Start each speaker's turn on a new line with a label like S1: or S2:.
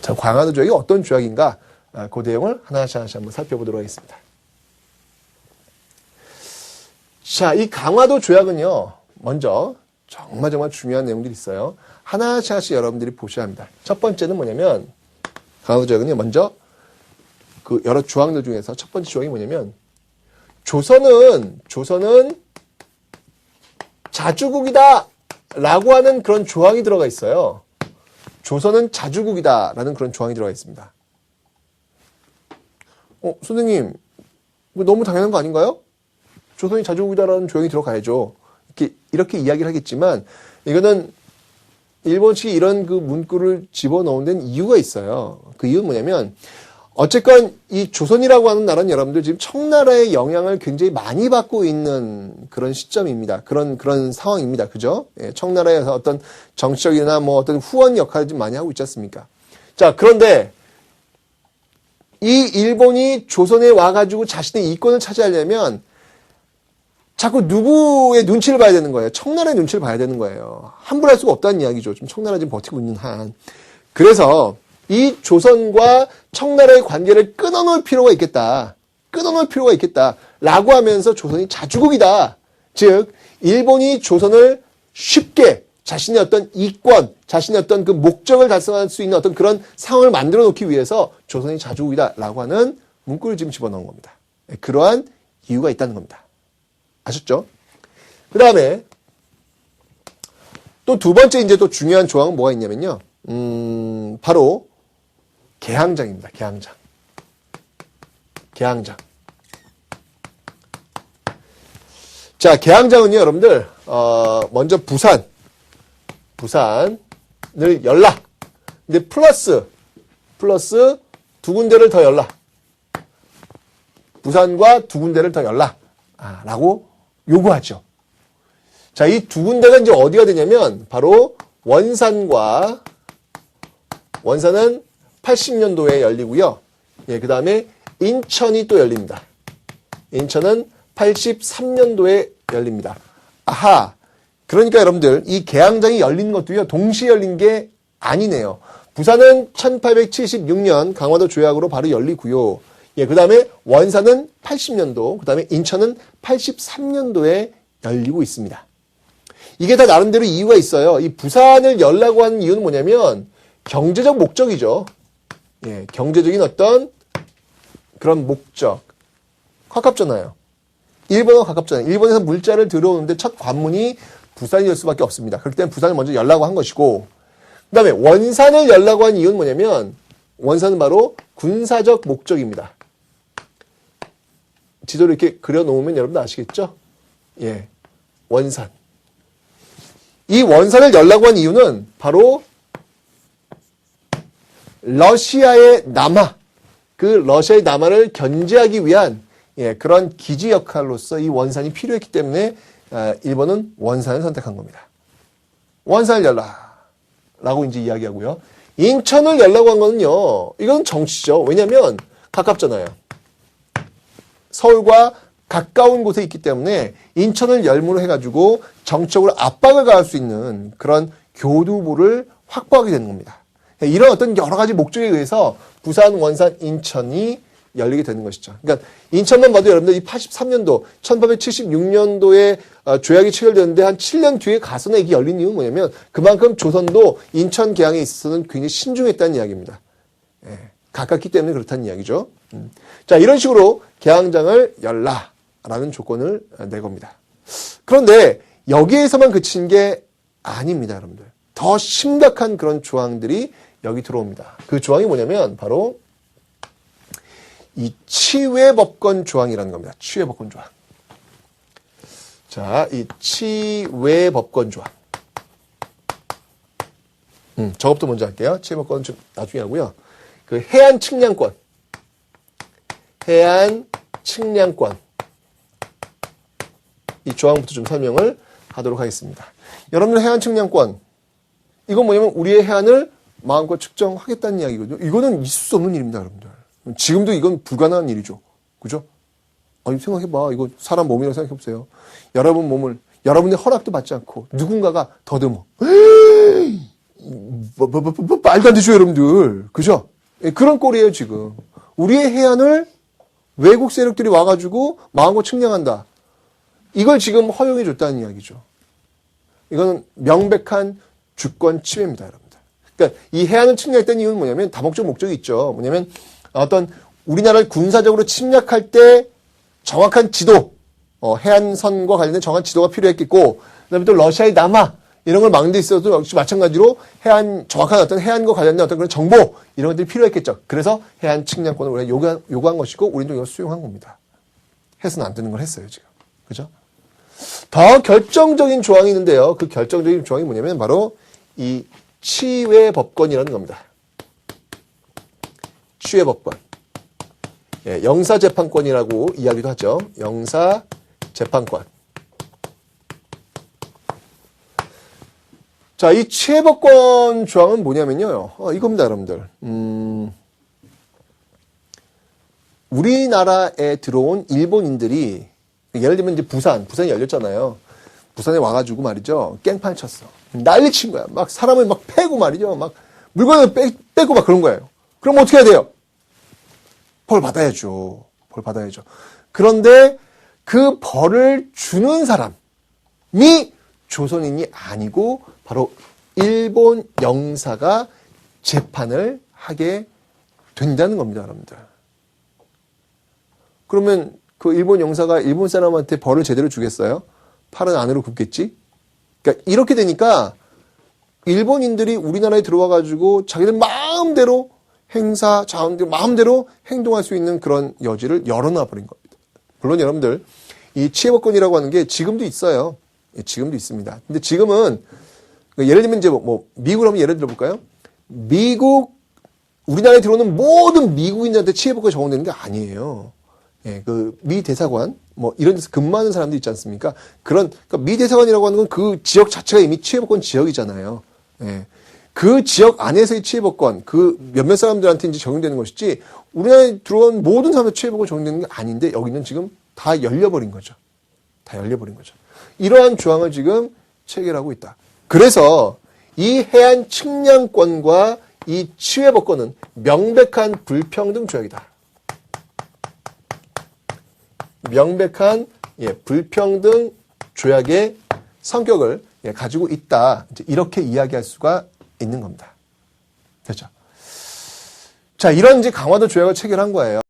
S1: 자, 광화도 조약이 어떤 조약인가? 아, 그 내용을 하나씩 하나씩 한번 살펴보도록 하겠습니다. 자, 이 강화도 조약은요, 먼저 정말 정말 중요한 내용들이 있어요. 하나씩 하나씩 여러분들이 보셔야 합니다. 첫 번째는 뭐냐면, 강화도 조약은요, 먼저 그 여러 조항들 중에서 첫 번째 조항이 뭐냐면, 조선은, 조선은 자주국이다! 라고 하는 그런 조항이 들어가 있어요. 조선은 자주국이다라는 그런 조항이 들어가 있습니다. 어, 선생님, 너무 당연한 거 아닌가요? 조선이 자주국이다라는 조항이 들어가야죠. 이렇게, 이렇게 이야기를 하겠지만, 이거는 일본식이 이런 그 문구를 집어넣은 데는 이유가 있어요. 그 이유는 뭐냐면, 어쨌건 이 조선이라고 하는 나라는 여러분들 지금 청나라의 영향을 굉장히 많이 받고 있는 그런 시점입니다. 그런 그런 상황입니다. 그죠? 예, 청나라에서 어떤 정치적이나 뭐 어떤 후원 역할을 좀 많이 하고 있지 않습니까? 자, 그런데 이 일본이 조선에 와가지고 자신의 이권을 차지하려면 자꾸 누구의 눈치를 봐야 되는 거예요. 청나라의 눈치를 봐야 되는 거예요. 함부로 할 수가 없다는 이야기죠. 좀 청나라 지금 버티고 있는 한. 그래서 이 조선과 청나라의 관계를 끊어놓을 필요가 있겠다. 끊어놓을 필요가 있겠다. 라고 하면서 조선이 자주국이다. 즉, 일본이 조선을 쉽게 자신의 어떤 이권, 자신의 어떤 그 목적을 달성할 수 있는 어떤 그런 상황을 만들어 놓기 위해서 조선이 자주국이다. 라고 하는 문구를 지금 집어넣은 겁니다. 그러한 이유가 있다는 겁니다. 아셨죠? 그 다음에 또 두 번째 이제 또 중요한 조항은 뭐가 있냐면요. 음, 바로 개항장입니다. 개항장. 개항장. 자, 개항장은요, 여러분들, 어, 먼저 부산, 부산을 열라. 근데 플러스, 플러스 두 군데를 더 열라. 부산과 두 군데를 더 열라. 아, 라고 요구하죠. 자, 이 두 군데가 이제 어디가 되냐면, 바로 원산과, 원산은 80년도에 열리고요. 예, 그 다음에 인천이 또 열립니다. 인천은 83년도에 열립니다. 아하. 그러니까 여러분들, 이 개항장이 열린 것도요, 동시에 열린 게 아니네요. 부산은 1876년 강화도 조약으로 바로 열리고요. 예, 그 다음에 원산은 80년도, 그 다음에 인천은 83년도에 열리고 있습니다. 이게 다 나름대로 이유가 있어요. 이 부산을 열라고 하는 이유는 뭐냐면 경제적 목적이죠. 예, 경제적인 어떤 그런 목적. 가깝잖아요. 일본과 가깝잖아요. 일본에서 물자를 들어오는데 첫 관문이 부산이 될 수밖에 없습니다. 그렇기 때문에 부산을 먼저 열라고 한 것이고, 그 다음에 원산을 열라고 한 이유는 뭐냐면, 원산은 바로 군사적 목적입니다. 지도를 이렇게 그려놓으면 여러분 아시겠죠? 예. 원산. 이 원산을 열라고 한 이유는 바로 러시아의 남하, 그 러시아의 남하를 견제하기 위한 예, 그런 기지 역할로서 이 원산이 필요했기 때문에 아, 일본은 원산을 선택한 겁니다. 원산을 열라. 라고 이제 이야기하고요. 인천을 열라고 한 거는요, 이건 정치죠. 왜냐면 가깝잖아요. 서울과 가까운 곳에 있기 때문에 인천을 열무로 해가지고 정적으로 압박을 가할 수 있는 그런 교두보를 확보하게 되는 겁니다. 이런 어떤 여러 가지 목적에 의해서 부산, 원산, 인천이 열리게 되는 것이죠. 그러니까 인천만 봐도 여러분들 이 83년도, 1876년도에 어, 조약이 체결되는데 한 7년 뒤에 가서는 이게 열린 이유는 뭐냐면 그만큼 조선도 인천 개항에 있어서는 굉장히 신중했다는 이야기입니다. 예, 가깝기 때문에 그렇다는 이야기죠. 음. 자, 이런 식으로 개항장을 열라라는 조건을 내 겁니다. 그런데 여기에서만 그친 게 아닙니다, 여러분들. 더 심각한 그런 조항들이 여기 들어옵니다. 그 조항이 뭐냐면 바로 이 치외법권 조항이라는 겁니다. 치외법권 조항. 자, 이 치외법권 조항. 음, 저것부터 먼저 할게요. 치외법권 좀 나중에 하고요. 그 해안 측량권. 해안 측량권. 이 조항부터 좀 설명을 하도록 하겠습니다. 여러분들 해안 측량권. 이건 뭐냐면 우리의 해안을 마음껏 측정하겠다는 이야기거든요. 이거는 있을 수 없는 일입니다, 여러분들. 지금도 이건 불가능한 일이죠. 그죠? 아니, 생각해봐. 이거 사람 몸이라고 생각해보세요. 여러분 몸을, 여러분의 허락도 받지 않고 누군가가 더듬어. 뭐, 뭐, 뭐, 뭐, 말도 안 되죠, 여러분들. 그죠? 예, 그런 꼴이에요, 지금. 우리의 해안을 외국 세력들이 와가지고 마음껏 측량한다. 이걸 지금 허용해 줬다는 이야기죠. 이거는 명백한 주권 침해입니다, 여러분들. 그러니까 이 해안을 침략했던 이유는 뭐냐면 다목적 목적이 있죠. 뭐냐면 어떤 우리나라를 군사적으로 침략할 때 정확한 지도, 어, 해안선과 관련된 정확한 지도가 필요했겠고, 그 다음에 또 러시아의 남하 이런 걸 막는 데 있어서도 역시 마찬가지로 해안 정확한 어떤 해안과 관련된 어떤 그런 정보 이런 것들이 필요했겠죠. 그래서 해안 측량권을 우리가 요구한, 요구한 것이고 우리도 이걸 수용한 겁니다. 해서는 안 되는 걸 했어요 지금. 그죠? 더 결정적인 조항이 있는데요. 그 결정적인 조항이 뭐냐면 바로 이 치외 법권이라는 겁니다. 치외 법권. 예, 영사 재판권이라고 이야기도 하죠. 영사 재판권. 자, 이 치외법권 조항은 뭐냐면요. 어, 이겁니다, 여러분들. 음, 우리나라에 들어온 일본인들이 예를 들면 이제 부산, 부산이 열렸잖아요. 부산에 와가지고 말이죠. 깽판 쳤어. 난리 친 거야. 막 사람을 막 패고 말이죠. 막 물건을 빼, 빼고 막 그런 거예요. 그럼 어떻게 해야 돼요? 벌 받아야죠. 벌 받아야죠. 그런데 그 벌을 주는 사람이 조선인이 아니고 바로 일본 영사가 재판을 하게 된다는 겁니다, 여러분들. 그러면 그 일본 영사가 일본 사람한테 벌을 제대로 주겠어요? 팔은 안으로 굽겠지? 그러니까 이렇게 되니까 일본인들이 우리나라에 들어와 가지고 자기들 마음대로 행사 자원들 마음대로 행동할 수 있는 그런 여지를 열어놔 버린 겁니다. 물론 여러분들 이 치해법권이라고 하는 게 지금도 있어요. 예, 지금도 있습니다. 근데 지금은 그 예를 들면 이제 뭐, 뭐 미국을 한번 예를 들어 볼까요? 미국 우리나라에 들어오는 모든 미국인들한테 치해법권이 적용되는 게 아니에요. 예, 그 미 대사관 뭐 이런 데서 근무하는 사람들 있지 않습니까? 그런 그러니까 미 대사관이라고 하는 건 그 지역 자체가 이미 치해법권 지역이잖아요. 예. 그 지역 안에서의 치해법권 그 몇몇 사람들한테 이제 적용되는 것이지 우리나라에 들어온 모든 사람들 치해법권 적용되는 게 아닌데 여기는 지금 다 열려버린 거죠. 다 열려버린 거죠. 이러한 조항을 지금 체결하고 있다. 그래서 이 해안 측량권과 이 치해법권은 명백한 불평등 조약이다. 명백한 예, 불평등 조약의 성격을 예, 가지고 있다. 이렇게 이야기할 수가 있는 겁니다. 됐죠? 자, 이런 이제 강화도 조약을 체결한 거예요.